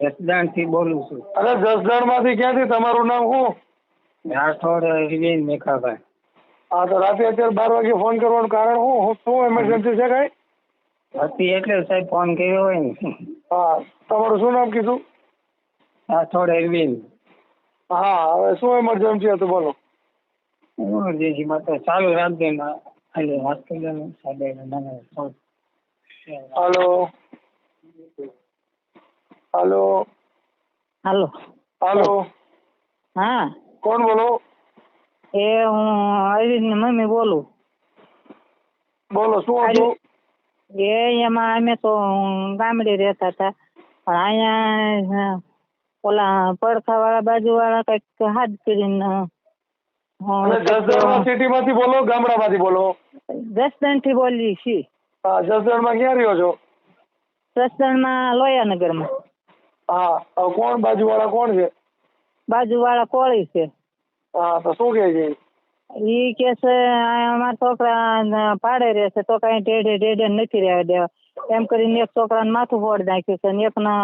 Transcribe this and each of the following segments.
જસદણથી બોલું છું. અરે જસદણમાંથી ક્યાંથી? તમારું નામ શું? રાઠોડ વિજય મેઘાભાઈ હા તો રાતે અત્યારે બાર વાગે ફોન કરવાનું કારણ શું? શું એમરજન્સી છે કઈ? હતી એટલે સાહેબ ફોન કર્યો હોય ને. હા તમારું શું નામ કીધું? રાઠોડ અરવિંદ. હા હવે શું એમરજન્સી હતું બોલો. ઇમરજન્સીમાં તો ચાલુ રાખજે ને. ખાલી વાત કરી લે ને. સાહેબ હાલો. હાલો. હાલો. હાલો. હા. કોણ બોલો? એ હું અરવિંદની મમ્મી બોલું. બોલો શું હતું? એ એમાં અમે તો ગામડે રહેતા હતા. પણ અહીંયા ઓલા પડખા વાળા બાજુ વાળા કંઈક હાથ કરીને સિટી માંથી બોલો ગામડા માંથી બોલો? જસદણથી બોલી છી. હા જસદણમાં ક્યાં રહ્યો છો? જસદણમાં લોયાનગરમાં. હા કોણ બાજુવાળા કોણ છે? બાજુ વાળા કોળી છે. હા તો શું કહે છે? ઈ કે છે અમારા છોકરા પાડે પાડે રહેશે તો કઈ ટેઢે ટેઢે નથી રહેવા દેવા. એમ કરીને એક છોકરાને માથું ફોડ નાખ્યું છે ને એકના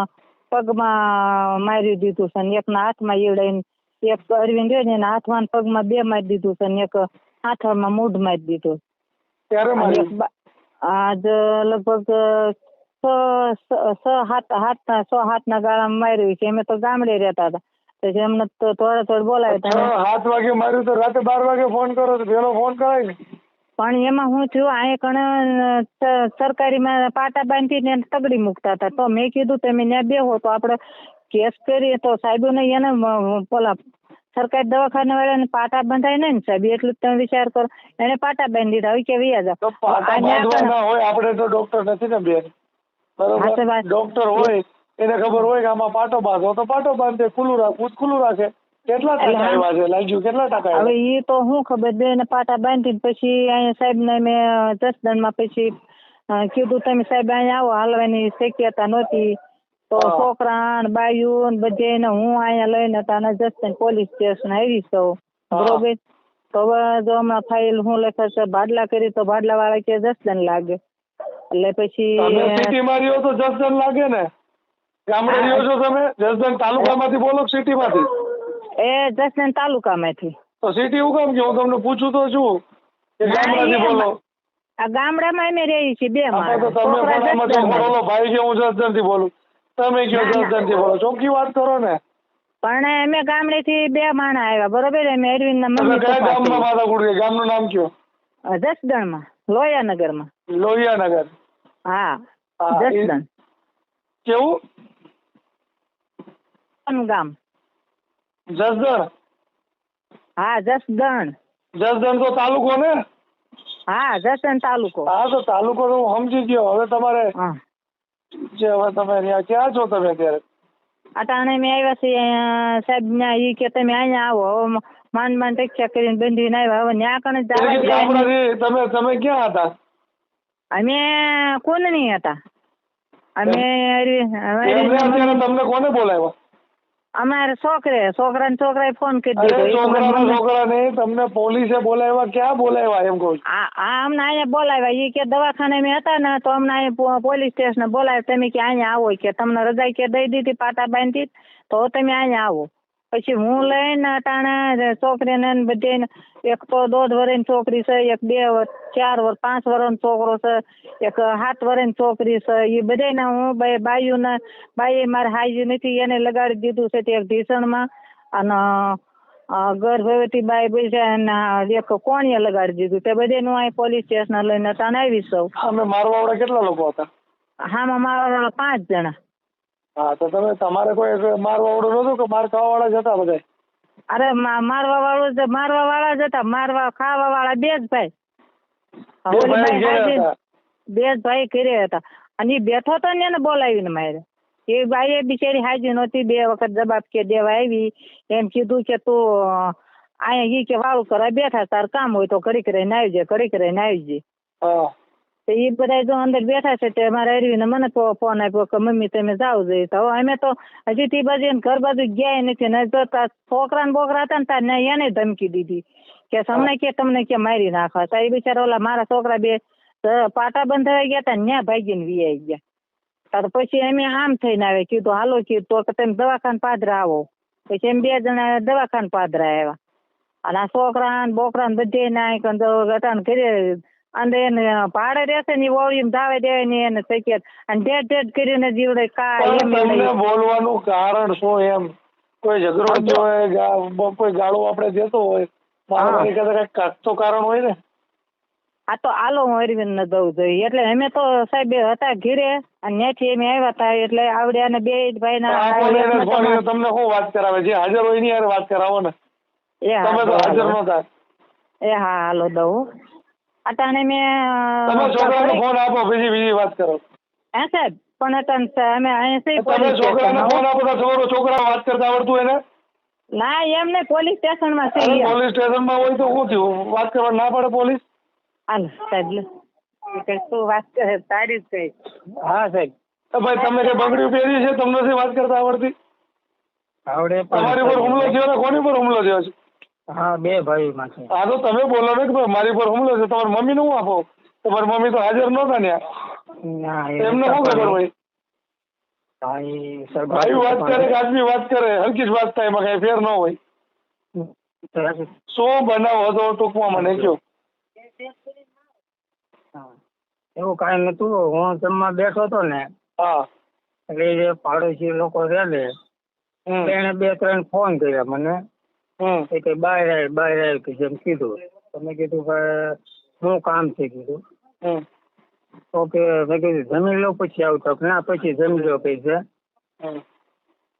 પગમાં મારી દીધું છે ને એકના હાથમાં ઈવડાઈને એક અરવિંદ રહ્યો ને એના હાથમાં ને પગમાં બે મારી દીધું છે ને એક હાથમાં મૂઢ મારી દીધું. આજ લગભગ છ છ હાથ હાથના છ હાથના ગાળામાં માર્યું છે. અમે તો ગામડે રહેતા હતા. પછી એમને તો થોડે થોડે બોલાવ્યા હતા. સાત વાગે માર્યું તો રાતે બાર વાગે ફોન કરો તો પેલો ફોન કરાય ને. પણ એમાં હું થયું અહીંયા કણે સરકારીમાં પાટા બાંધી ને તગડી મૂકતા હતા. તો મેં કીધું તમે ત્યાં બેહો તો આપણે કેસ કરીએ તો સાહેબોને એને પેલા સરકારી દવાખાના વાળાને પાટા બંધાય નહીં ને સાહેબ એટલું જ તમે વિચાર કરો. એને પાટા બાંધી દીધા હોય કે વ્યા જાઓ. તો પાટા આ ન્યા બાંધવાના હોય આપણે તો ડોક્ટર નથી ને બેન. બરોબર? ડોક્ટર હોય એને ખબર હોય કે આમાં પાટો બાંધો તો પાટો બાંધે ખુલ્લું રાખવું ખુલ્લું રાખે. કેટલા ટકા આવ્યા છે? લાગ્યું કેટલા ટકા હવે એ તો હું ખબર બે ને પાટા બાંધીને પછી અહીંયા સાહેબ ને મેં જસદણમાં પછી કીધું તમે સાહેબ અહીંયા આવો હાલવાની શક્યતા નહોતી. તો છોકરા બાયુ બધે એને હું અહીંયા લઈને હતા અને જસદણ પોલીસ સ્ટેશન આવી છું બરોબર? તો હવે જો હમણાં ફાઇલ હું લખે છે ભાડલા કરી તો ભાડલા વાળા કે જસદણ લાગે. એટલે પછી તમે સિટીમાં રહ્યો તો જસદન લાગે ને. ગામડે રહ્યો છો તમે જસદણ તાલુકામાંથી બોલો સિટીમાંથી? એ જસદણ તાલુકામાંથી. તો સિટી હું કામ કે હું તમને પૂછું તો છું કે ગામડાથી. બોલો. આ ગામડામાં અમે રહી છીએ બે માં તો તમે પણ આમાં ભાઈ કે હું જસદણથી બોલું. તમે કયો જસદનથી બોલો. ચોખ્ખી વાત કરો ને. પણ અમે ગામડે થી બે માણા આવ્યા બરોબર? અમે અરવિંદ ના મમ્મી ગામમાં છીએ. ગામનું નામ કયો? જસદણમાં લોયાનગરમાં લોહિયાનગર હા હા, એ- જસદણ કેવું ગામ જસદણ હા જસદણ જસદણ તો તાલુકો ને હા જસદણ તાલુકો હા તો તાલુકો તો હું સમજી ગયો હવે તમારે હા જે હવે તમે ત્યાં ક્યાં છો તમે અત્યારે અટાણે મેં આવ્યા છીએ અહીંયા સાહેબ ના ઈ કે તમે અહીંયા આવો હવે મ- માંડ માન રક્ષા કરીને બંધીને આવ્યા. હવે ન્યા કણે નહીં. તમે તમે ક્યાં હતા? અમે કોનણી હતા. અમે તમને કોને બોલાવ્યા? અમારે છોકરે છોકરા ને છોકરાએ ફોન કરી દીધો. છોકરા ને તમને પોલીસે બોલાવ્યા? ક્યાં બોલાવ્યા એમ કહું આ અમને અહીંયા બોલાવ્યા. ઈ કે દવાખાને મેં હતા ને તો અમને અહીંયા પોલીસ સ્ટેશન બોલાવ્યા. તમે કે અહીંયા આવો? કે તમને રજા કે દઈ દીધી પાટા બાંધી તો તમે અહીંયા આવો. પછી હું લઈને અટાણે છોકરીને બધે એક તો દોઢ વર્ષની છોકરી છે એક બે વર્ષ ચાર વર્ષ પાંચ વર્ષનો છોકરો છે એક સાત વર્ષની છોકરી છે. એ બધાને હું બે બાયુને બાઈએ મારે હાજી નથી એને લગાડી દીધું છે તે ઢીસણમાં. અને ગર્ભવતી બાઈ બીજા એક કોણીએ લગાડી દીધું. તે બધે હું અહીં પોલીસ સ્ટેશન લઈને અટાણે આવી સૌ અમે કેટલા લોકો હતા? હા મારા પાંચ જણા. હા તો તમે તમારે કોઈ મારવાવાળું નતું કે માર ખાવાવાળા જ હતા બધા અરે મારવા વાળું મારવા વાળા જ હતા. મારવા ખાવા વાળા બે જ ભાઈ. બે ભાઈ. જ ભાઈ કર્યા હતા. અને એ બેઠો તો ને એને બોલાવીને મારે એ બાઈએ બિચારી હાજી નહોતી. બે વખત જવાબ કે દેવા આવી. એમ કીધું કે તું અહીંયા ઈ કે વાળું કરવા બેઠા તાર કામ હોય તો ઘડીક આવી આવજે કરી આવજે. હા. તો એ બધા જો અંદર બેઠા છે તે મારા અરવીને મને ફોન આપ્યો કે, મમ્મી, તમે જાઓ જઈ. તો અમે તો હજી તે બાજુ ઘર બાજુ ગયા નથી. ને જો છોકરા ને બોકરા હતા ને તાર ને એને ધમકી દીધી. કે તમને કે તમને કે મારી નાખવા તો એ બિચારા ઓલા મારા છોકરા બે પાટા બંધાઈ ગયા હતા ન્યા ભાગીને વી ગયા. તો પછી અમે આમ થઈને આવે કીધું, હાલો, કીધું, તો કે તમે દવાખાન પાદરા આવો. પછી એમ બે જણા દવાખાને પાદરા આવ્યા. અને આ છોકરા ને બોકરા ને બધે ના અટાણ ઘરે અંદર એને ભાડે રહેશે ને વોળીને ધાવે દે ને એને શક્ય. અને ડેડ ડેડ કરીને જીવડે કા એમ તમને બોલવાનું કારણ શું એમ? કોઈ ઝઘડો થયો કોઈ ગાળો આપણે દેતો હોય મારામારી કદાચ કંઈક તો કારણ હોય ને? આ તો આલો હું અરવિંદ ને દઉં જોઈએ એટલે અમે તો સાહેબ હતા ઘીરે અને ત્યાંથી અમે આવ્યા હતા એટલે આવડ્યા ને બે ભાઈ ના તમને શું વાત કરાવે? જે હાજર હોય એની યાર વાત કરાવો ને. એ હા તમે તો હાજર નતા એ હા હાલો દઉં. અટાણે મેં તમે છોકરાને ફોન આપો બીજી બીજી વાત કરો. હે સાહેબ પણ અટાણે અમે અહીંયા છે તમે છોકરાને ફોન આપો તો છોકરો છોકરા વાત કરતા આવડતું એને? ના એમ ને પોલીસ સ્ટેશનમાં છે પોલીસ સ્ટેશનમાં હોય તો શું થયું? વાત કરવા ના પડે પોલીસ હાલ સાહેબ લે. શું વાત કરે તારી જ કઈ. હા સાહેબ. તો ભાઈ તમે જે બંગડી પહેરી છે તમને વાત કરતા આવડતી? આવડે તમારી પર હુમલો થયો ને કોની પર હુમલો થયો છે? હા બે ભાઈ માં છે. આ તો તમે બોલો કે ભાઈ મારી પર હુમલો છે તમારી મમ્મી નું આપો? તમારી મમ્મી તો હાજર નહોતા ને. એમને શું ખબર હોય? ભાઈ વાત કરે કે આદમી વાત કરે હલકી જ વાત થાય એમાં કઈ ફેર ન હોય. શું બનાવ હતો ટૂંકમાં મને કયો. એવું કઈ નતું હું જમવા બેઠો હતો ને હા. એટલે જે પાડોશી લોકો રહે ને એને બે ત્રણ ફોન કર્યા મને. હમ. એ કે બાય આવી બહાર આવી કે જેમ કીધું. તમે કીધું કે શું કામ છે કીધું. હમ. તો કે મેં કીધું જમી લો પછી આવતો ના પછી જમી લો કે છે.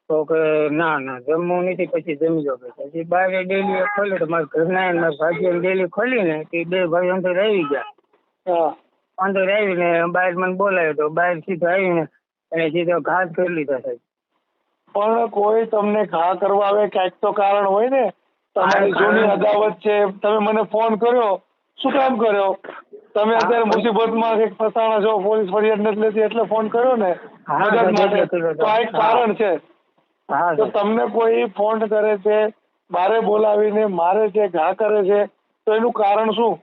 તો કે ના ના જમવું નથી પછી જમી લો કે. પછી બહાર ડેલી ખોલી તો મારા ઘરના ને મારા ભાઈ ડેલી ખોલીને તે બે ભાઈ અંદર આવી ગયા. અંદર આવીને બહાર મને બોલાવ્યો તો બહાર સીધો આવીને એને સીધો ઘાત કરી લીધો સાહેબ. પણ કોઈ તમને ઘા કરવા આવે ક્યાંક તો કારણ હોય ને તમારી જૂની અદાવત છે તમે મને ફોન કર્યો શું કામ કર્યો? તમે અત્યારે મુસીબતમાં એક ફસાણા છો પોલીસ ફરિયાદ નથી લેતી એટલે ફોન કર્યો ને મદદ માટે. તો આ એક કારણ છે. હા તો તમને કોઈ ફોન કરે છે મારે બોલાવીને મારે છે ઘા કરે છે તો એનું કારણ શું?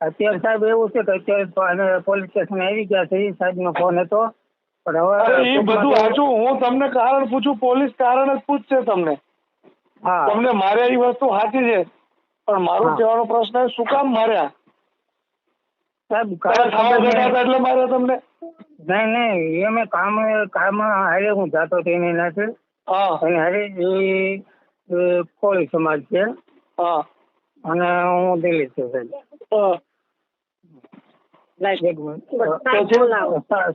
અત્યારે સાહેબ એવું છે કે અત્યારે પોલીસ સ્ટેશન આવી ગયા છે એ સાહેબનો ફોન હતો. પણ હવે એ બધું સાચું હું તમને કારણ પૂછું પોલીસ કારણ જ પૂછશે તમને. હા. તમને માર્યા એ વસ્તુ સાચી છે. પણ મારો કહેવાનો પ્રશ્ન શું કામ માર્યા? સાહેબ. એટલે માર્યા તમને? નહીં નહીં એ મેં કામ કામ હારે હું જાતો હતો એની હા. અને હારે એ કોળી સમાજ છે. હા. અને હું દિલ્હી છું સાહેબ.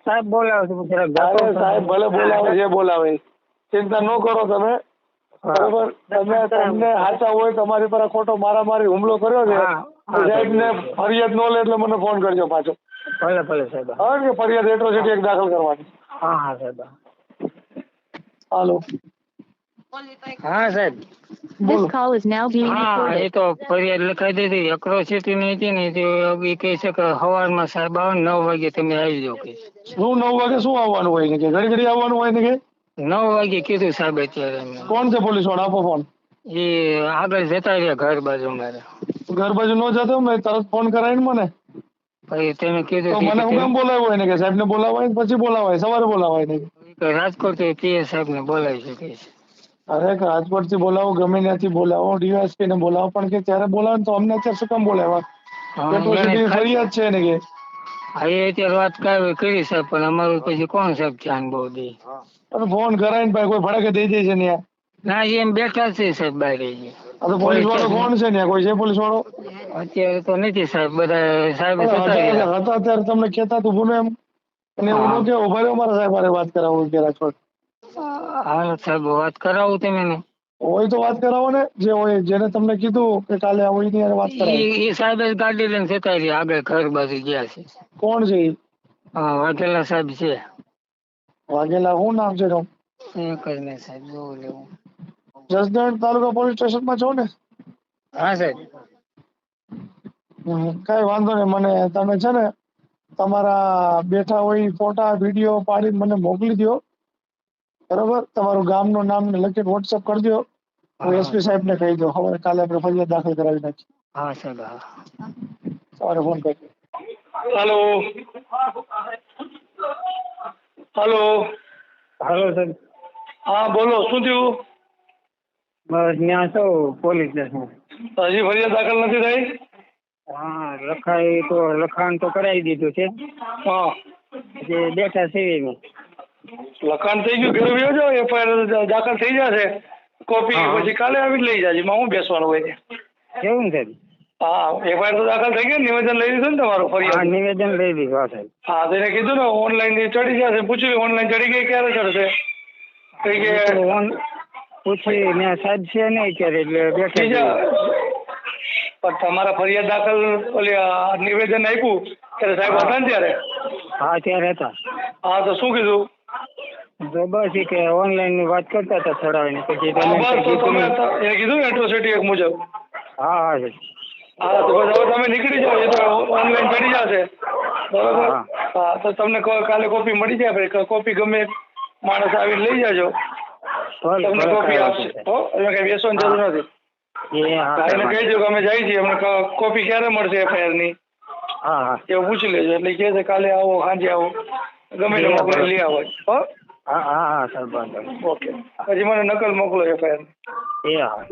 સાહેબ બોલાવો. છે હું જરાક જાતો અરે હતો. સાહેબ ભલે બોલાવે જે બોલાવે. ચિંતા ન કરો તમે. બરોબર? તમે તમને સાચા હોય તમારી પર ખોટો મારામારી હુમલો કર્યો છે સાહેબ ને ફરિયાદ ન લે એટલે મને ફોન કરજો પાછો. ભલે ભલે સાહેબ. હા ફરિયાદ એટ્રોસિટી એક દાખલ કરવાની. હા હા સાહેબ. હાલો. હા સાહેબ. This call is now being હા recorded. એ તો ફરિયાદ લખાઈ દીધી. એક્રોસિટી ની હતી ને તે એ કહે છે કે સવારમાં સાહેબ આવો ને નવ વાગે તમે આવી જાઓ કે શું નવ વાગે શું આવવાનું હોય ને કે? ઘડી ઘડી આવવાનું હોય ને કે? નવ વાગે કીધું સાહેબ અત્યારે. કોણ છે પોલીસવાળા? આપો ફોન એ આગળ જતા રહ્યા ઘર બાજુ મારે ઘર બાજુ ન જતો મેં તરત ફોન કરાય ને મને. પછી તેને કીધું તો કે મને હું કેમ બોલાવ્યો હોય ને કે? સાહેબ ને બોલાવાય ને પછી બોલાવાય સવારે બોલાવાય ને કે? રાજકોટ પીએ સાહેબ ને બોલાવી શકે છે. અરે રાજકોટથી બોલાવો ગમે ત્યાંથી બોલાવો ડીવાયસપી ને બોલાવો. પણ કે ત્યારે બોલાવો તો અમને અત્યારે શું કામ બોલાવ્યા? એટ્રોસિટી ફરિયાદ છે ને કે? હા એ અત્યારે વાત કરી સાહેબ પણ અમારું પછી કોણ સાહેબ ધ્યાન બહુ દે? અને ફોન કરાય ને ભાઈ કોઈ ભડાકે દઈ દે છે ને ના એમ બેઠા છે સાહેબ બહાર તો પોલીસ વાળો કોણ છે ને કોઈ છે પોલીસ વાળો અત્યારે તો નથી સાહેબ બધા સાહેબ હતા ત્યારે તમને કેતા તું ભૂલો એમ? અને હું હા. ન કે ઊભા રહ્યો મારા સાહેબ મારે વાત કરાવું કે રાજકોટ. હા સાહેબ વાત કરાવું તમે ને હોય તો વાત કરાવો ને જે હોય જેને તમને કીધું કે કાલે આવો એની હારે વાત કરાવો. એ સાહેબ જ ગાડી લઈને જતા રહ્યા આગળ ઘર બાજુ ગયા છે. કોણ છે હા વાઘેલા સાહેબ છે. વાઘેલા શું નામ છે તમ એ કરીને સાહેબ જોવું લેવું જસદણ તાલુકા પોલીસ સ્ટેશનમાં છો ને? હા સાહેબ. કઈ વાંધો નહીં મને તમે છે ને તમારા બેઠા હોય ફોટા વીડિયો પાડી મને મોકલી દો બરોબર? તમારું ગામનું નામ ને લખીને વોટ્સઅપ કરજો હું એસપી સાહેબ ને કહી દઉં. હવે કાલે આપણે ફરિયાદ દાખલ કરાવી નાખી હા હા. સવારે ફોન કરજો. હાલો હલો હલો સાહેબ હા બોલો શું થયું? બસ ત્યાં છો પોલીસ સ્ટેશન. હજી ફરિયાદ દાખલ નથી થઈ? હા લખાઈ તો લખાણ તો કરાવી દીધું છે. હા. જે બેઠા અમે. લખાણ થઈ ગયું ઘરે વ્યો જાવ એફઆઈઆર દાખલ થઈ જશે. કોપી પછી કાલે આવી લઈ જાજે માં હું બેસવાનું હોય? ને સાહેબ હા એફઆઈઆર તો દાખલ થઈ ગયો નિવેદન લઈ લીધું ને તમારું ફરી નિવેદન લઈ લીધું હા સાહેબ. હા તો એને કીધું ને ઓનલાઈન ચડી જશે પૂછ્યું ઓનલાઈન ચડી ગઈ ક્યારે ચડશે? કઈ કે પૂછી ને સાહેબ છે નહીં ક્યારે એટલે બેઠા પણ તમારા ફરિયાદ દાખલ ઓલી નિવેદન આપ્યું ત્યારે સાહેબ હતા ને ત્યારે? હા ત્યારે હતા. હા તો શું કીધું? બસ ઈ કે ઓનલાઈનની વાત કરતા હતા ચડાવીને પછી તમે કીધું એટ્રોસિટી એક મુજબ. હા હા. હા. તો હવે તમે નીકળી જાઓ એ તો ઓનલાઈન પડી જશે. બરોબર? હા. તો તમને કાલે કોપી મળી જાય ભાઈ. કોપી ગમે માણસ આવીને લઈ જાજો. તમને કોપી આપશે. હો એટલે કઈ બેસવાની જરૂર નથી. એને કહેજો કે અમે જઈએ. છીએ અમને કોપી ક્યારે મળશે એફઆઈઆરની? હા હા. એવું પૂછી લેજો. એટલે કહે છે કાલે આવો સાંજે આવો. ગમે તે મોકલી લઈ આવો હો? હા હા હા સાહેબ વાંધો ઓકે પછી મને નકલ મોકલો એફઆઈઆર એ હા.